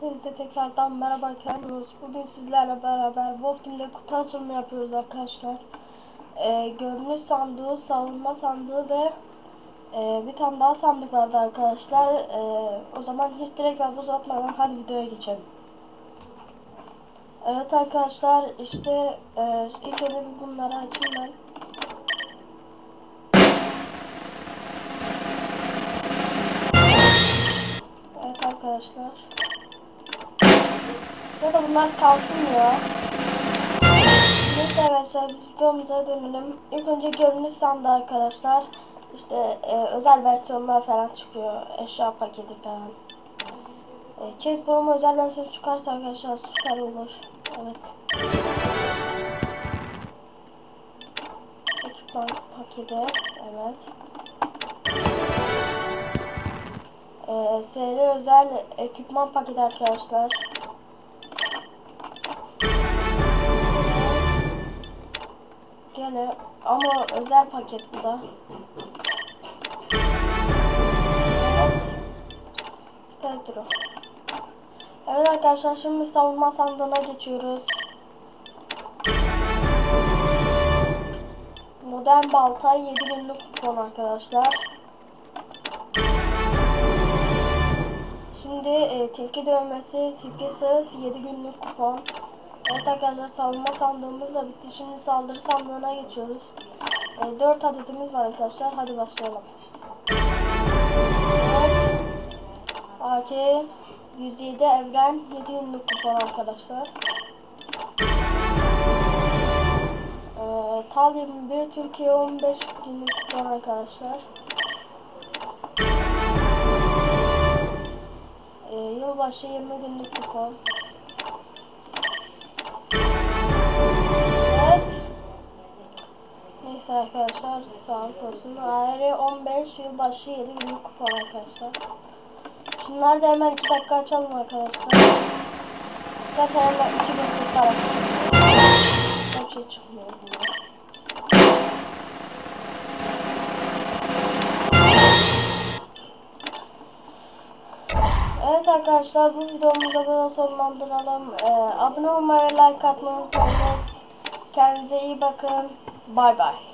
kanalından merhaba Kermiyoruz. Bugün sizlerle beraber Wolf Team'de kutu yapıyoruz arkadaşlar. Ee, görünüş sandığı, savunma sandığı ve e, bir tane daha sandık vardı arkadaşlar. Ee, o zaman hiç direkt lafı uzatmadan hadi videoya geçelim. Evet arkadaşlar işte e, ilk önce bunları açayım ben. Evet arkadaşlar. Ya da bunlar kalsın ya. Neyse arkadaşlar videomuza dönelim. İlk önce görünüş sandı arkadaşlar. İşte e, özel versiyonlar falan çıkıyor. Eşya paketi falan. E, Cake Promo özel versiyon çıkarsa arkadaşlar süper olur. Evet. Ekipman paketi. Evet. Ee, SR özel ekipman paketi arkadaşlar. Gene ama özel paket bu da. Pedro. Evet arkadaşlar şimdi savunma sandığına geçiyoruz. Modern balta 7 günlük kupon arkadaşlar. Şimdi e, tilki dövmesi, silke sırt, 7 günlük kupon. Arkadaşlar savunma sandığımız da bitti. Şimdi saldırı sandığına geçiyoruz. E, 4 adetimiz var arkadaşlar. Hadi başlayalım. Evet. AK 107 evren 7 günlük kupon arkadaşlar. E, Tal 21 Türkiye 15 günlük kupon arkadaşlar. Ee, yılbaşı 20 günlük kupon. Neyse arkadaşlar sağlık olsun. Ayrı 15 yılbaşı 7 günlük kupon arkadaşlar. Şunları da hemen 2 dakika açalım arkadaşlar. Zaten hemen 2 günlük parası. Hiçbir şey çıkmıyor. Evet arkadaşlar bu videomuzu burada sonlandıralım. Ee, abone olmayı, like atmayı unutmayınız. Kendinize iyi bakın. Bye bye.